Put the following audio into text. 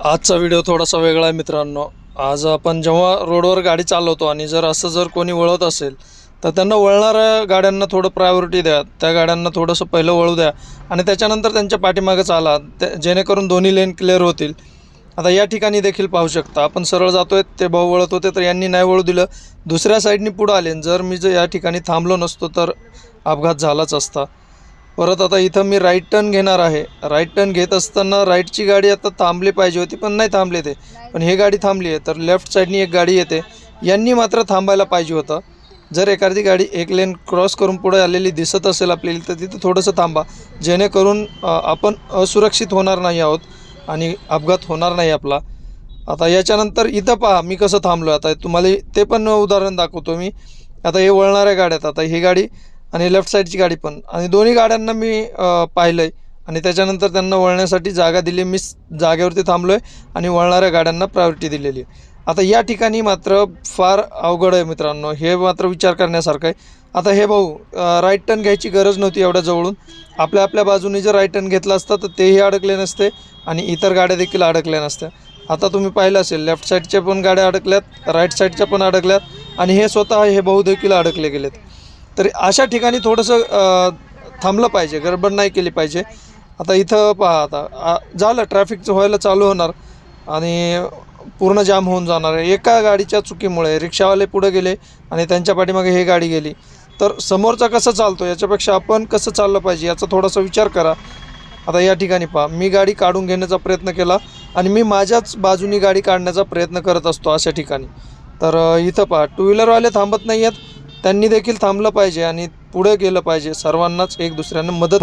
आजचा व्हिडिओ थोडासा वेगळा आहे मित्रांनो. आज आपण जेव्हा रोडवर गाडी चालवतो आणि जर असं जर कोणी वळत असेल तर त्यांना वळणाऱ्या गाड्यांना थोडं प्रायोरिटी द्या. त्या गाड्यांना थोडंसं पहिलं वळू द्या. आणि त्याच्यानंतर त्यांच्या पाठीमागं चाला. ते जेणेकरून दोन्ही लेन क्लिअर होतील. आता या ठिकाणी देखील पाहू शकता आपण सरळ जातो आहे ते भाऊ वळत होते तर यांनी नाही वळू दिलं. दुसऱ्या साईडनी पुढं आले. जर मी जर या ठिकाणी थांबलो नसतो तर अपघात झालाच असता. परत आता इथं मी राईट टर्न घेणार आहे. राईट टर्न घेत असताना राईटची गाडी आता थांबली पाहिजे होती पण नाही थांबले ते. पण हे गाडी थांबली आहे तर लेफ्ट साईडनी एक गाडी येते. यांनी मात्र थांबायला पाहिजे होतं. जर एखादी गाडी एक लेन क्रॉस करून पुढे आलेली दिसत असेल आपल्याला तर तिथं थोडंसं थांबा. जेणेकरून आपण असुरक्षित होणार नाही आहोत आणि अपघात होणार नाही आपला. आता याच्यानंतर इथं पहा मी कसं थांबलो आता तुम्हाला ते पण उदाहरण दाखवतो मी. आता हे वळणाऱ्या गाड्यात आता ही गाडी आणि लेफ्ट साईडची गाडी पण. आणि दोन्ही गाड्यांना मी पाहिलं आहे आणि त्याच्यानंतर त्यांना वळण्यासाठी जागा दिली. मी जागेवरती थांबलो आहे आणि वळणाऱ्या गाड्यांना प्रायोरिटी दिलेली आहे. आता या ठिकाणी मात्र फार अवघड आहे मित्रांनो. हे मात्र विचार करण्यासारखं आहे. आता हे भाऊ राईट टर्न घ्यायची गरज नव्हती एवढ्या जवळून. आपल्या आपल्या बाजूने जर राईट टर्न घेतला असता तर तेही अडकले नसते आणि इतर गाड्या देखील अडकल्या नसत्या. आता तुम्ही पाहिलं असेल लेफ्ट साईडच्या पण गाड्या अडकल्यात राईट साईडच्या पण अडकल्यात आणि हे स्वतः हे भाऊ देखील अडकले गेलेत. तर अशा ठिकाणी थोडंसं थांबलं पाहिजे गडबड नाही केली पाहिजे. आता इथं पहा आता झालं ट्रॅफिकचं व्हायला चालू होणार आणि पूर्ण जाम होऊन जाणार आहे. एका गाडीच्या चुकीमुळे रिक्षावाले पुढे गेले आणि त्यांच्या पाठीमागे हे गाडी गेली. तर समोरचा कसं चालतो? याच्यापेक्षा आपण कसं चाललं पाहिजे? याचा थोडासा विचार करा. आता या ठिकाणी पहा मी गाडी काढून घेण्याचा प्रयत्न केला आणि मी माझ्याच बाजूनी गाडी काढण्याचा प्रयत्न करत असतो अशा ठिकाणी. तर इथं पहा टू व्हीलरवाले थांबत नाही आहेत त्यांनी देखील थांबलं पाहिजे आणि पुढे गेलं पाहिजे. सर्वांनाच एक दुसऱ्यांना मदत